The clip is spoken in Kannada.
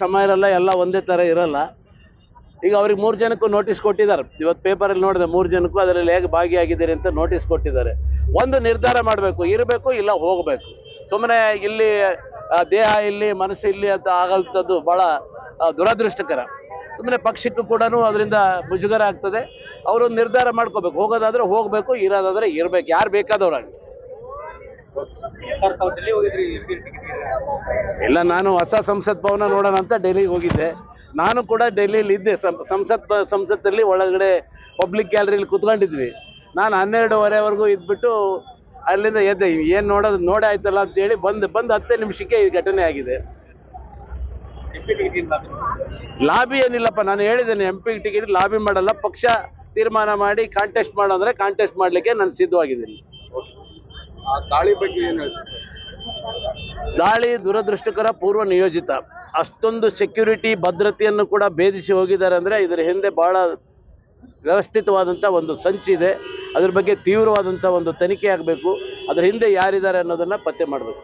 ಸಮಯ ಇರಲ್ಲ ಎಲ್ಲ ಒಂದೇ ತರ ಇರಲ್ಲ. ಈಗ ಅವ್ರಿಗೆ ಮೂರು ಜನಕ್ಕೂ ನೋಟಿಸ್ ಕೊಟ್ಟಿದ್ದಾರೆ. ಇವತ್ತು ಪೇಪರಲ್ಲಿ ನೋಡಿದೆ ಮೂರು ಜನಕ್ಕೂ ಅದರಲ್ಲಿ ಹೇಗೆ ಭಾಗಿಯಾಗಿದ್ದೀರಿ ಅಂತ ನೋಟಿಸ್ ಕೊಟ್ಟಿದ್ದಾರೆ. ಒಂದು ನಿರ್ಧಾರ ಮಾಡಬೇಕು ಇರಬೇಕು ಇಲ್ಲ ಹೋಗಬೇಕು. ಸುಮ್ಮನೆ ಇಲ್ಲಿ ದೇಹ ಇಲ್ಲಿ ಮನಸ್ಸು ಇಲ್ಲಿ ಅಂತ ಆಗಲ್ತದ್ದು ಆ, ದುರದೃಷ್ಟಕರ. ಸುಮ್ಮನೆ ಪಕ್ಷಕ್ಕೂ ಕೂಡ ಅದರಿಂದ ಮುಜುಗರ ಆಗ್ತದೆ. ಅವರು ನಿರ್ಧಾರ ಮಾಡ್ಕೋಬೇಕು. ಹೋಗೋದಾದ್ರೆ ಹೋಗಬೇಕು ಇರೋದಾದ್ರೆ ಇರಬೇಕು. ಯಾರು ಬೇಕಾದವ್ರಾಗಲಿ ಸರ್ ತಾವು ಡೆಲ್ಲಿ ಹೋಗಿದ್ರಿ ಎಂ ಪಿ ಟಿಕೆಟ್ ಇಲ್ಲ ನಾನು ಹೊಸ ಸಂಸತ್ ಭವನ ನೋಡೋಣ ಅಂತ ಡೆಲ್ಲಿಗೆ ಹೋಗಿದ್ದೆ. ನಾನು ಕೂಡ ಡೆಲ್ಲಿಲಿ ಇದ್ದೆ. ಸಂಸತ್ ಸಂಸತ್ತಲ್ಲಿ ಒಳಗಡೆ ಪಬ್ಲಿಕ್ ಗ್ಯಾಲರಿಲಿ ಕುತ್ಕೊಂಡಿದ್ವಿ. ನಾನು ಹನ್ನೆರಡುವರೆವರೆಗೂ ಇದ್ಬಿಟ್ಟು ಅಲ್ಲಿಂದ ಎದ್ದೆ. ಏನು ನೋಡೋದು ನೋಡೇ ಆಯ್ತಲ್ಲ ಅಂತೇಳಿ ಬಂದು ಬಂದು ಹತ್ತೇ ನಿಮಿಷಕ್ಕೆ ಈ ಘಟನೆ ಆಗಿದೆ. ಲಾಬಿ ಏನಿಲ್ಲಪ್ಪ ನಾನು ಹೇಳಿದ್ದೇನೆ ಎಂ ಪಿ ಟಿಕೆಟ್ ಲಾಬಿ ಮಾಡಲ್ಲ. ಪಕ್ಷ ತೀರ್ಮಾನ ಮಾಡಿ ಕಾಂಟೆಸ್ಟ್ ಮಾಡೋ ಅಂದರೆ ಕಾಂಟೆಸ್ಟ್ ಮಾಡಲಿಕ್ಕೆ ನಾನು ಸಿದ್ಧವಾಗಿದ್ದೀನಿ. ದಾಳಿ ಬಗ್ಗೆ ಏನು ಹೇಳ್ತೀರಾ? ದಾಳಿ ದುರದೃಷ್ಟಕರ ಪೂರ್ವ ನಿಯೋಜಿತ. ಅಷ್ಟೊಂದು ಸೆಕ್ಯೂರಿಟಿ ಭದ್ರತೆಯನ್ನು ಕೂಡ ಭೇದಿಸಿ ಹೋಗಿದ್ದಾರೆ ಅಂದರೆ ಇದರ ಹಿಂದೆ ಬಹಳ ವ್ಯವಸ್ಥಿತವಾದಂಥ ಒಂದು ಸಂಚಿದೆ ಅದ್ರ ಬಗ್ಗೆ ತೀವ್ರವಾದಂಥ ಒಂದು ತನಿಖೆ ಆಗಬೇಕು. ಅದರ ಹಿಂದೆ ಯಾರಿದ್ದಾರೆ ಅನ್ನೋದನ್ನು ಪತ್ತೆ ಮಾಡಬೇಕು.